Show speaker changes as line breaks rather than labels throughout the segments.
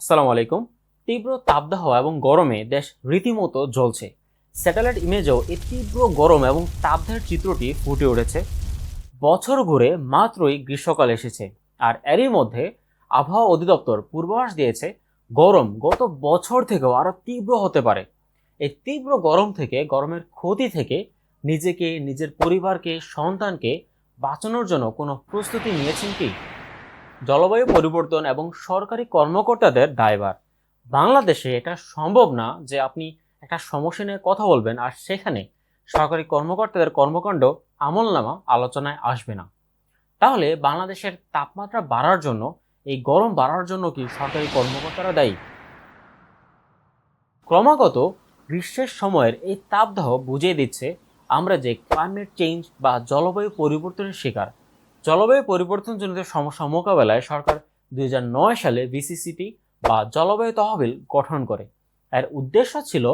আসসালামু আলাইকুম। তীব্র তাপদাহ এবং গরমে দেশ রীতিমতো জ্বলছে। স্যাটেলাইট ইমেজেও এই তীব্র গরম এবং তাপদাহের চিত্রটি ফুটে উঠেছে। বছর ঘুরে মাত্রই গ্রীষ্মকাল এসেছে আর এরই মধ্যে আবহাওয়া অধিদপ্তর পূর্বাভাস দিয়েছে, গরম গত বছর থেকেও আরও তীব্র হতে পারে। এই তীব্র গরম থেকে, গরমের ক্ষতি থেকে নিজেকে, নিজের পরিবারকে, সন্তানকে বাঁচানোর জন্য কোনো প্রস্তুতি নিয়েছেন কি? জলবায়ু পরিবর্তন এবং সরকারি কর্মকর্তাদের দায়ভার। বাংলাদেশে এটা সম্ভব না যে আপনি একটা সমস্যা নিয়ে কথা বলবেন আর সেখানে সরকারি কর্মকর্তাদের কর্মকাণ্ড আমলনামা আলোচনায় আসবে না। তাহলে বাংলাদেশের তাপমাত্রা বাড়ার জন্য, এই গরম বাড়ার জন্য কি সরকারি কর্মকর্তারা দায়ী? ক্রমাগত গ্রীষ্মের সময়ের এই তাপদাহ বুঝিয়ে দিচ্ছে আমরা যে ক্লাইমেট চেঞ্জ বা জলবায়ু পরিবর্তনের শিকার। জলবায়ু পরিবর্তনজনিত সমস্যা মোকাবেলায় সরকার দুই হাজার নয় সালে বিসিসিটি বা জলবায়ু তহবিল গঠন করে। এর উদ্দেশ্য ছিল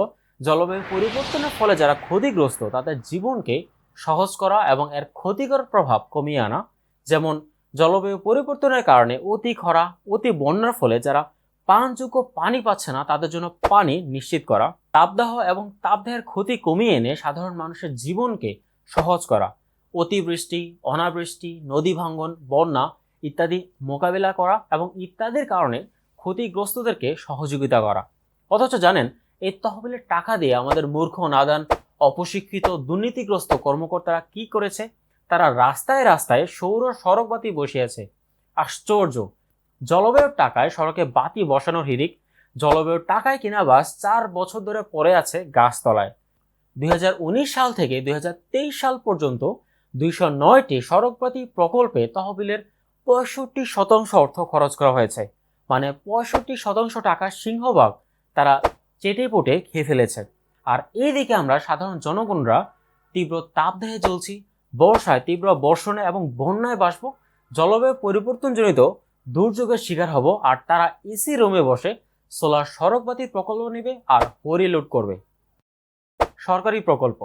জলবায়ু পরিবর্তনের ফলে যারা ক্ষতিগ্রস্ত, তাদের জীবনকে সহজ করা এবং এর ক্ষতিকর প্রভাব কমিয়ে আনা। যেমন, জলবায়ু পরিবর্তনের কারণে অতি খরা, অতি বন্যার ফলে যারা পানযোগ্য পানি পাচ্ছে না, তাদের জন্য পানি নিশ্চিত করা, তাপদাহ এবং তাপদাহের ক্ষতি কমিয়ে এনে সাধারণ মানুষের জীবনকে সহজ করা। অতিবৃষ্টি, অনাবৃষ্টি, নদী ভাঙ্গন, বন্যা ইত্যাদি মোকাবিলা করা এবং ইত্যাদির কারণে ক্ষতিগ্রস্তদেরকে সহযোগিতা করা। অথচ জানেন এই তহবিলের টাকা দিয়ে আমাদের মূর্খ, নাদান, অপশিক্ষিত, দুর্নীতিগ্রস্ত কর্মকর্তারা কি করেছে? তারা রাস্তায় রাস্তায় সৌর সড়ক বাতি বসিয়েছে। আশ্চর্য! জলবায়ুর টাকায় সড়কে বাতি বসানোর হিরিক জলবায়ুর টাকায় কিনা বাস চার বছর ধরে পড়ে আছে গাছতলায়। দুই হাজার উনিশ সাল থেকে দুই হাজার তেইশ সাল পর্যন্ত দুইশো নয়টি সড়কবাতি প্রকল্পে তহবিলের পঁয়ষট্টি শতাংশ অর্থ খরচ করা হয়েছে। মানে পঁয়ষট্টি শতাংশ টাকা সিংহভাগ তারা চেটে পুটে খেয়ে ফেলেছে। আর এইদিকে আমরা সাধারণ জনগণরা তীব্র তাপদাহে জ্বলছি, বর্ষায় তীব্র বর্ষণে এবং বন্যায় বাসবো জলবায়ু পরিবর্তনজনিত দুর্যোগের শিকার হব আর তারা এসি রুমে বসে সোলার সড়কবাতি প্রকল্প নেবে আর হরিলুট করবে। সরকারি প্রকল্প।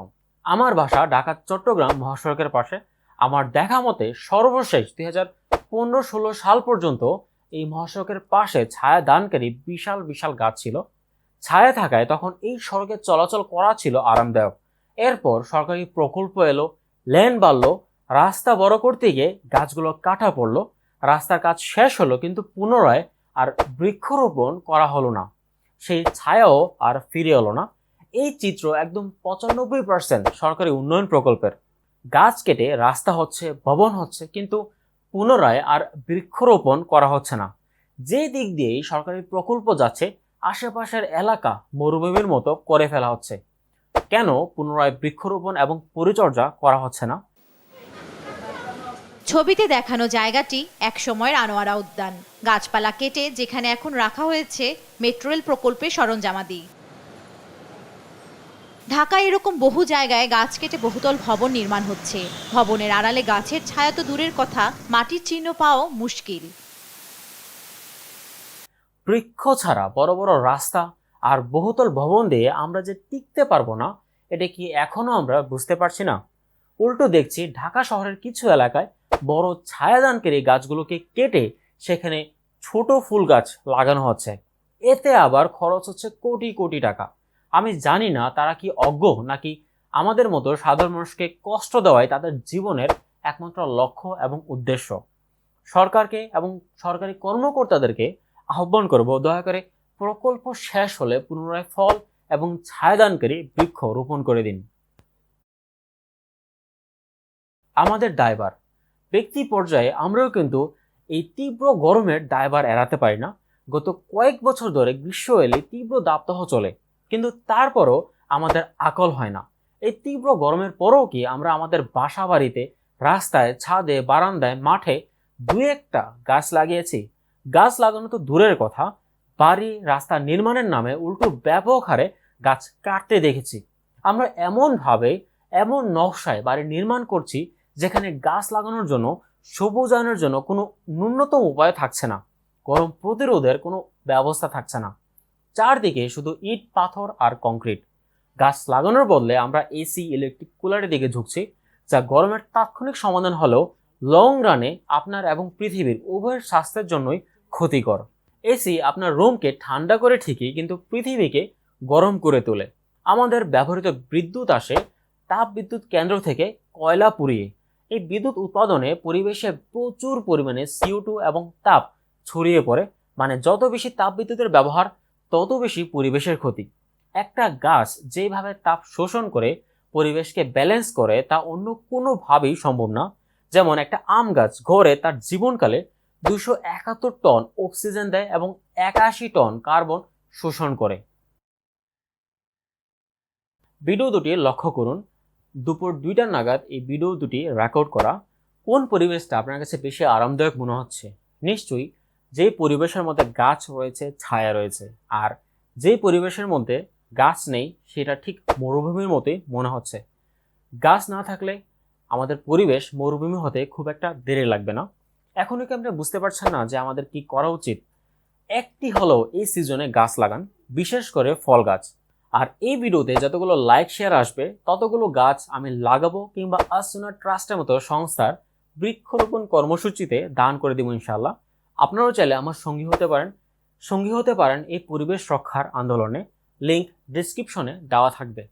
আমার বাসা ঢাকা চট্টগ্রাম মহাসড়কের পাশে। আমার দেখা মতে সর্বশেষ দুই হাজার পনেরো ষোলো সাল পর্যন্ত এই মহাসড়কের পাশে ছায়া দানকারী বিশাল বিশাল গাছ ছিল। ছায়া থাকায় তখন এই সড়কে চলাচল করা ছিল আরামদায়ক। এরপর সরকারি প্রকল্প এলো, লেন বাড়লো, রাস্তা বড় করতে গিয়ে গাছগুলো কাটা পড়ল। রাস্তার কাজ শেষ হলো কিন্তু পুনরায় আর বৃক্ষরোপণ করা হলো না। সেই ছায়াও আর ফিরে এলো না। এই চিত্র একদম পঁচানব্বই পার্সেন্ট সরকারি উন্নয়ন প্রকল্পের। গাছ কেটে রাস্তা হচ্ছে, ভবন হচ্ছে, কিন্তু পুনরায় আর বৃক্ষরোপণ করা হচ্ছে না। যে দিক দিয়েই সরকারি প্রকল্প যাচ্ছে, আশেপাশের এলাকা মরুভূমির মতো করে ফেলা হচ্ছে। কেন পুনরায় বৃক্ষরোপণ এবং পরিচর্যা করা হচ্ছে না?
ছবিতে দেখানো জায়গাটি এক সময়ের আনোয়ারা উদ্যান। গাছপালা কেটে যেখানে এখন রাখা হয়েছে, মেট্রো রেল প্রকল্পের সরঞ্জামাদি। ঢাকায় এরকম বহু জায়গায় গাছ কেটে বহুতল ভবন নির্মাণ হচ্ছে। ভবনের আড়ালে গাছের ছায়া তো দূরের কথা, মাটির চিহ্ন পাওয়াও মুশকিল।
বৃক্ষ ছাড়া বড় বড় রাস্তা আর বহুতল ভবন দিয়ে আমরা যে টিকতে পারব না, এটা কি এখনও আমরা বুঝতে পারছি না? উল্টো দেখছি ঢাকা শহরের কিছু এলাকায় বড় ছায়াদানকারী গাছগুলোকে কেটে সেখানে ছোট ফুল গাছ লাগানো হচ্ছে। এতে আবার খরচ হচ্ছে কোটি কোটি টাকা। আমি জানি না তারা কি অজ্ঞ নাকি আমাদের মতো সাধারণ মানুষকে কষ্ট দেওয়াই তাদের জীবনের একমাত্র লক্ষ্য এবং উদ্দেশ্য। সরকারকে এবং সরকারি কর্মকর্তাদেরকে আহ্বান করব, দয়া করে প্রকল্প শেষ হলে পুনরায় ফল এবং ছায়াদানকারী বৃক্ষ রোপণ করে দিন। আমাদের দায়বার ব্যক্তি পর্যায়ে আমরাও কিন্তু এই তীব্র গরমের দায়বার এড়াতে পারি না। গত কয়েক বছর ধরে গ্রীষ্ম এলে তীব্র দাবদাহ চলে। কিন্তু তারপরও আমাদের আকল হয় না। এই তীব্র গরমের পরেও কি আমরা আমাদের বাসা বাড়িতে রাস্তায়, ছাদে, বারান্দায়, মাঠে দু একটা গাছ লাগিয়েছি? গাছ লাগানো তো দূরের কথা। বাড়ি, রাস্তা নির্মাণের নামে উল্টো ব্যাপক হারে গাছ কাটতে দেখেছি। আমরা এমনভাবে, এমন নকশায় বাড়ি নির্মাণ করছি যেখানে গাছ লাগানোর জন্য, সবুজায়নের জন্য কোনো ন্যূনতম উপায় থাকছে না। গরম প্রতিরোধের কোনো ব্যবস্থা থাকছে না। চারদিকে শুধু ইট, পাথর আর কংক্রিট। গাছ লাগানোর বদলে আমরা এসি, ইলেকট্রিক কুলারের দিকে ঝুঁকছি, যা গরমের তাৎক্ষণিক সমাধান হলেও লং রানে আপনার এবং পৃথিবীর উভয়ের স্বাস্থ্যের জন্যই ক্ষতিকর। এসি আপনার রুমকে ঠান্ডা করে ঠিকই, কিন্তু পৃথিবীকে গরম করে তোলে। আমাদের ব্যবহৃত বিদ্যুৎ আসে তাপ বিদ্যুৎ কেন্দ্র থেকে কয়লা পুড়িয়ে। এই বিদ্যুৎ উৎপাদনে পরিবেশে প্রচুর পরিমাণে সিও টু এবং তাপ ছড়িয়ে পড়ে। মানে যত বেশি তাপ বিদ্যুতের ব্যবহার তত বেশি পরিবেশের ক্ষতি। একটা গাছ যেভাবে তাপ শোষণ করে, পরিবেশকে ব্যালেন্স করে, তা অন্য কোনোভাবেই সম্ভব না। যেমন একটা আম গাছ ঘরে তার জীবনকালে দুশো একাত্তর টন অক্সিজেন দেয় এবং একাশি টন কার্বন শোষণ করে। ভিডিও দুটি লক্ষ্য করুন। দুপুর দুইটার নাগাদ এই ভিডিও দুটি রেকর্ড করা। কোন পরিবেশটা আপনার কাছে বেশি আরামদায়ক মনে হচ্ছে? নিশ্চয়ই যে পরিবেশের মধ্যে গাছ রয়েছে, ছায়া রয়েছে, আর যে পরিবেশের মধ্যে গাছ নেই, সেটা ঠিক মরুভূমির মতোই মনে হচ্ছে। গাছ না থাকলে আমাদের পরিবেশ মরুভূমি হতে খুব একটা দেরি লাগবে না। এখনই কি আপনি বুঝতে পারছেন না যে আমাদের কি করা উচিত? একটি হলেও এই সিজনে গাছ লাগান, বিশেষ করে ফল গাছ। আর এই ভিডিওতে যতগুলো লাইক, শেয়ার আসবে, ততগুলো গাছ আমি লাগাবো কিংবা আসুনা ট্রাস্টের মতো সংস্থার বৃক্ষরোপণ কর্মসূচিতে দান করে দেবো ইনশাল্লাহ আপনারাও চাইলে আমার সঙ্গী হতে পারেন। সঙ্গী হতে পারেন এই পরিবেশ রক্ষার আন্দোলনে। লিঙ্ক ডিসক্রিপশনে দেওয়া থাকবে।